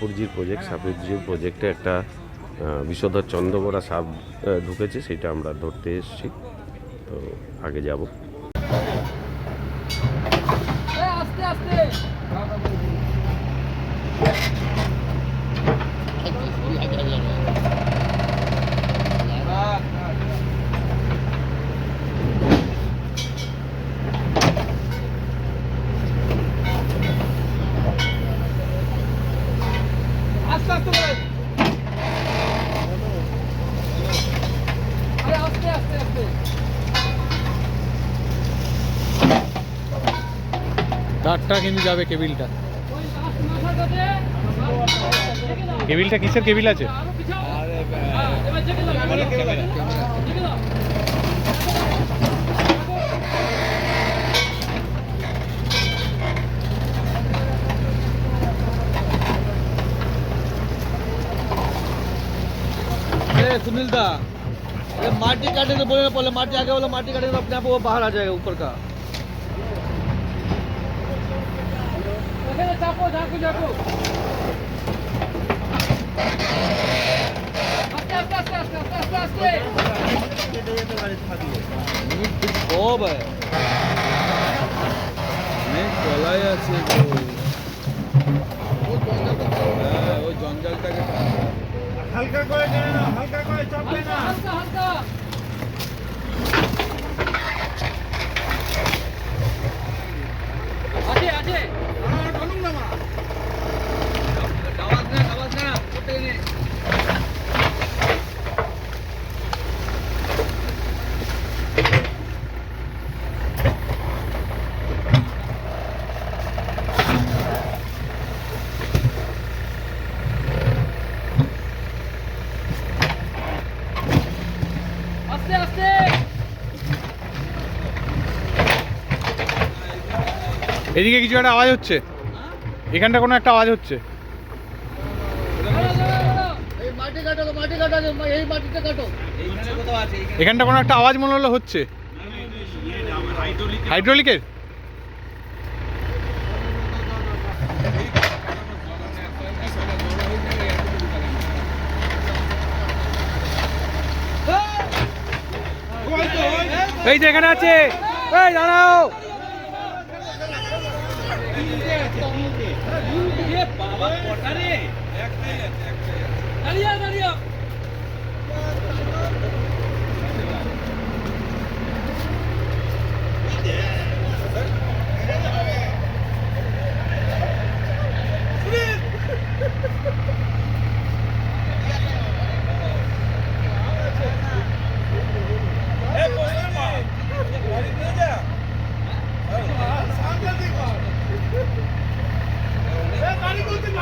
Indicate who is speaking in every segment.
Speaker 1: সাপুরজির project সাপুরজির প্রজেক্টে একটা বিশ্বধর বিষধর চন্দ্রবড়া সাপ ঢুকেছে, সেটা আমরা ধরতে এসেছি। তো আগে যাব।
Speaker 2: আস্তে আস্তে।
Speaker 3: কিন্তু যাবে কেবিলটা
Speaker 2: ওই লাস্ট মাথার কাছে
Speaker 3: কেবিলটা কিসের কেবিল আছে
Speaker 2: আরো পিছাও হ্যাঁ, এবার চেকে দাও চেকে দাও
Speaker 4: अरे सुनील दा अरे माटी काटने से बोले ना पहले माटी आगे वाला माटी काटेगा तो अपने आप वो बाहर आ जाएगा ऊपर का
Speaker 2: চাপো ঝাঁকু ঝাঁকু
Speaker 5: ওই জঞ্জালটাকে
Speaker 6: হালকা করে না হালকা করে চাপবে না
Speaker 2: হালকা হালকা।
Speaker 3: এদিকে কিছু একটা আওয়াজ হচ্ছে। এখানটা কোনো একটা আওয়াজ হচ্ছে। এখানটা কোনো একটা আওয়াজ মনে হলো হচ্ছে। হাইড্রোলিকের এই যে এখানে আছে এই দাঁড়াও
Speaker 2: দাঁড়িয়ে দাঁড়িয়ে
Speaker 6: গাড়ি বলতে গাড়ি সরা তুই গাড়ি সরা গাড়ি সরা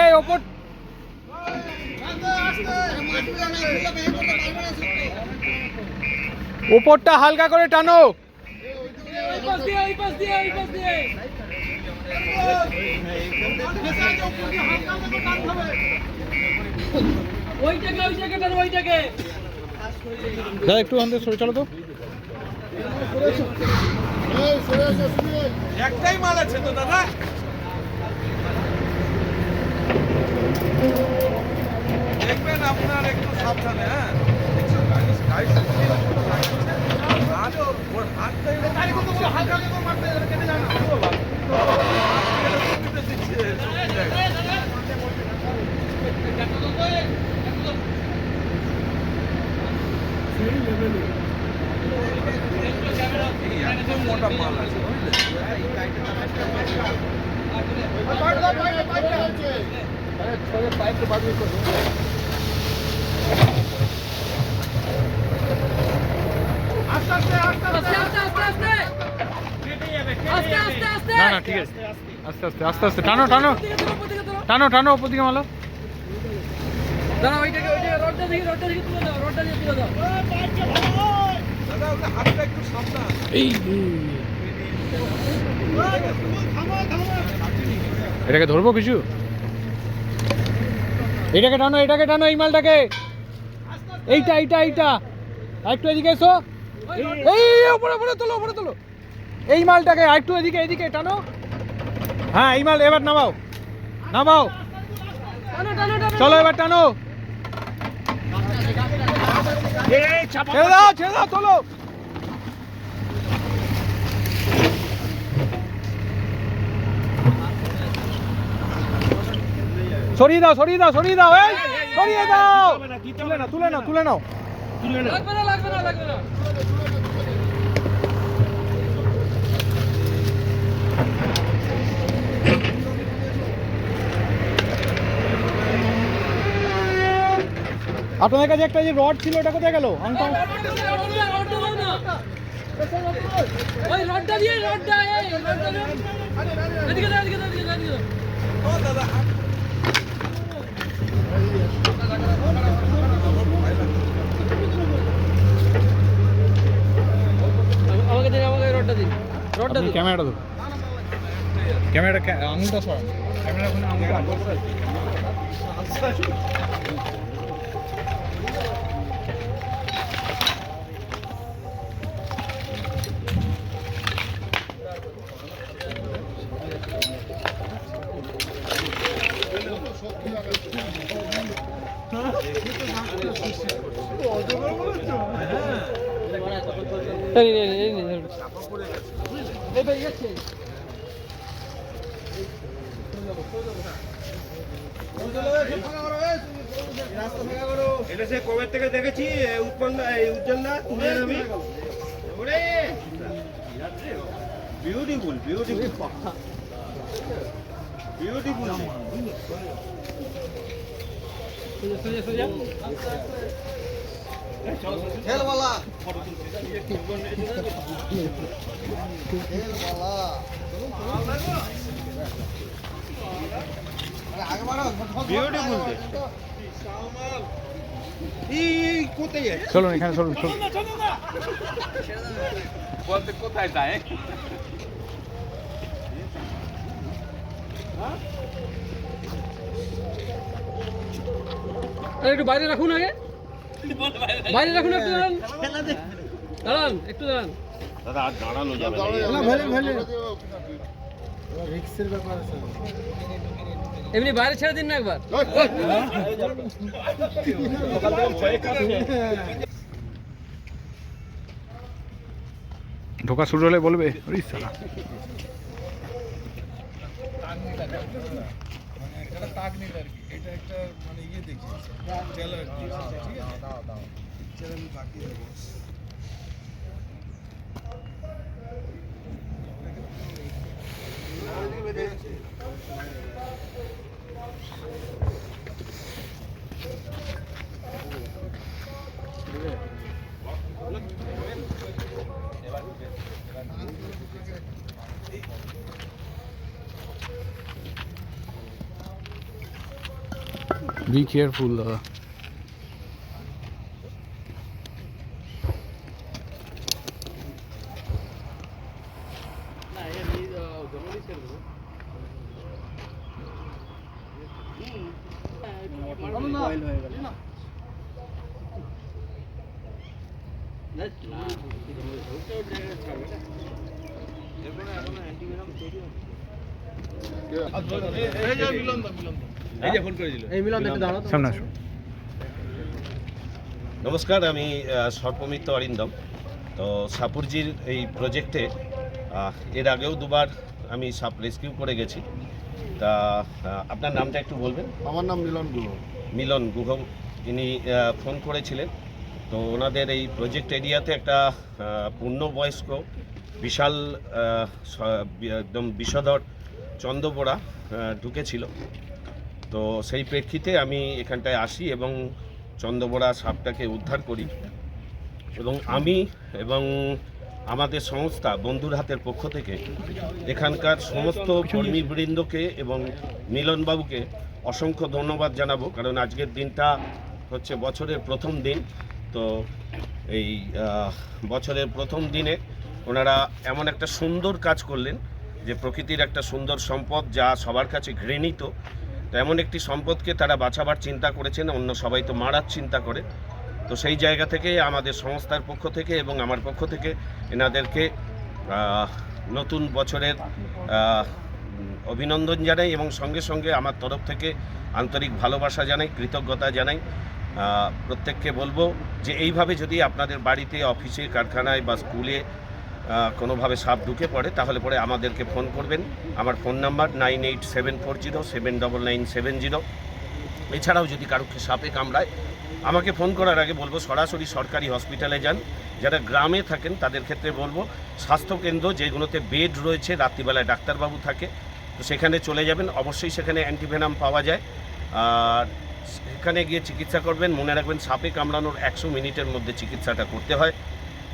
Speaker 3: এই ওপর। ওপরটা হালকা করে টানো।
Speaker 2: ওই পাশ দিয়ে ওই পাশ দিয়ে ওই পাশ দিয়ে ওইটাকে ওইটাকে ওইটাকে
Speaker 3: দাদা একটু আমাদের সরে চলো তো।
Speaker 5: একটাই মাল আছে তো দাদা। দেখবেন আপনার একটু সাবধানে হ্যাঁ? হাতটা
Speaker 6: হালকা মারতে কেটে যায় না
Speaker 5: দিচ্ছে, শক্তি দেয়। এই একদম মোটা মাল আছে বুঝলে
Speaker 6: আস্তে আস্তে আস্তে
Speaker 2: আস্তে আস্তে আস্তে আস্তে
Speaker 6: কেটে যাবে
Speaker 2: আস্তে আস্তে আস্তে
Speaker 3: টানো টানো। টানো টানো এটাকে ধরবো কিছু এটাকে টানো এটাকে টানো, এই মালটাকে। এইটা এইটা এইটা। একটু এদিকে এসো। এই উপরে উপরে তোলো উপরে তোলো। এই মালটাকে আরেকটু এদিকে এদিকে টানো। হ্যাঁ এই মাল এবার নামাও। নামাও। চলো এবার টানো। ছেড়ে দাও ছেড়ে দাও, তোলো। সরিয়ে দাও সরিয়ে দাও সরিয়ে দাও, এই, সরিয়ে দাও। তুলে নাও তুলে নাও তুলে নাও। আপনাদের কাছে একটা যে রড ছিল ওটা কোথায় গেল?
Speaker 2: ওই রডটা দিয়ে রডটা
Speaker 5: দাদা
Speaker 3: ক্যামেরাটা ধরুন ক্যামেরাটা আঙুলটা সরান ক্যামেরা ফোনে আঙুলটা
Speaker 2: এই
Speaker 7: এটা সে কবে থেকে দেখেছি? উৎপন্ন উজ্জ্বল না? আমি বিউটিফুল বিউটিফুল বিউটিফুল
Speaker 2: সোজা সোজা।
Speaker 7: কোথায় যাচ্ছে
Speaker 3: চলুন এখানে চলুন চলুন।
Speaker 5: বলতে কোথায় যায়?
Speaker 2: আরে একটু বাইরে রাখুন আগে। বাইরে রাখুন একটু দাঁড়ান একটু দাঁড়ান
Speaker 7: দাদা আর দাঁড়ানো যাবে না।
Speaker 2: এমনি বাইরে ছেড়ে দিন না একবার
Speaker 3: ঢোকা শুরু হলে বলবে সালা
Speaker 5: তাক নিল আর কি এটা একটা মানে ইয়ে দেখি ট্রেলার ঠিক আছে চল আমি বাকি দেবো
Speaker 3: Be careful daha. ಅದು ಬಿಲಂದ ಬಿಲಂದ সামনে
Speaker 7: নমস্কার আমি সর্পমিত্র অরিন্দম। তো সাপুরজির এই প্রজেক্টে এর আগেও দুবার আমি সাপ রেস্কিউ করে গেছি। তা আপনার নামটা একটু বলবেন?
Speaker 8: আমার নাম মিলন গুহ।
Speaker 7: মিলন গুহ ইনি ফোন করেছিলেন। তো ওনাদের এই প্রজেক্ট এরিয়াতে একটা পূর্ণবয়স্ক বিশাল একদম বিষধর চন্দ্রবোড়া আহ, ঢুকেছিল। তো সেই প্রেক্ষিতে আমি এখানটায় আসি এবং চন্দ্রবোড়া সাপটাকে উদ্ধার করি। এবং আমি এবং আমাদের সংস্থা, বন্ধুর হাতের পক্ষ থেকে এখানকার সমস্ত কর্মীবৃন্দকে এবং মিলনবাবুকে অসংখ্য ধন্যবাদ জানাব, কারণ আজকের দিনটা হচ্ছে বছরের প্রথম দিন। তো এই বছরের প্রথম দিনে ওনারা এমন একটা সুন্দর কাজ করলেন যে প্রকৃতির একটা সুন্দর সম্পদ যা সবার কাছে ঘৃণিত তো এমন একটি সম্পদকে তারা বাঁচাবার চিন্তা করেছেন, অন্য সবাই তো মারার চিন্তা করে। তো সেই জায়গা থেকে আমাদের সংস্থার পক্ষ থেকে এবং আমার পক্ষ থেকে এনাদেরকে নতুন বছরের অভিনন্দন জানাই এবং সঙ্গে সঙ্গে আমার তরফ থেকে আন্তরিক ভালোবাসা জানাই, কৃতজ্ঞতা জানাই। প্রত্যেককে বলব যে এইভাবে যদি আপনাদের বাড়িতে, অফিসে, কারখানায় বা স্কুলে কোনোভাবে সাপ ঢুকে পড়ে, তাহলে পরে আমাদেরকে ফোন করবেন। আমার phone number nine eight seven four zero, seven double nine seven zero. এছাড়াও যদি কারোকে সাপে কামড়ায়, আমাকে ফোন করার আগে বলব, সরাসরি সরকারি হসপিটালে যান। যারা গ্রামে থাকেন, তাদের ক্ষেত্রে বলব, স্বাস্থ্যকেন্দ্র যেগুলোতে বেড রয়েছে, রাত্রিবেলায় ডাক্তারবাবু থাকে, তো সেখানে চলে যাবেন। অবশ্যই সেখানে অ্যান্টিভেনাম পাওয়া যায়। আর সেখানে গিয়ে চিকিৎসা করবেন, মনে রাখবেন সাপে কামড়ানোর একশো মিনিটের মধ্যে চিকিৎসাটা করতে হয়।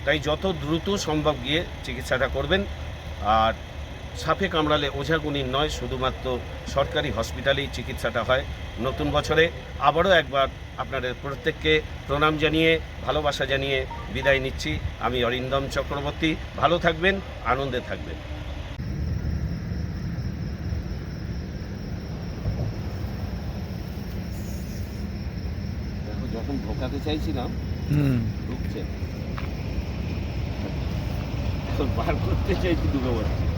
Speaker 7: তাই যত দ্রুত সম্ভব গিয়ে চিকিৎসাটা করবেন। আর সাপে কামড়ালে ওঝাগুনির নয় শুধুমাত্র সরকারি হসপিটালেই চিকিৎসাটা হয় নতুন বছরে। আবারও একবার আপনাদের প্রত্যেককে প্রণাম জানিয়ে ভালোবাসা জানিয়ে বিদায় নিচ্ছি। আমি অরিন্দম চক্রবর্তী ভালো থাকবেন আনন্দে থাকবেন। যখন ঢোকাতে চাইছিলাম ঢুকছে। বার করতে চাইছি ঢুকে পড়ছে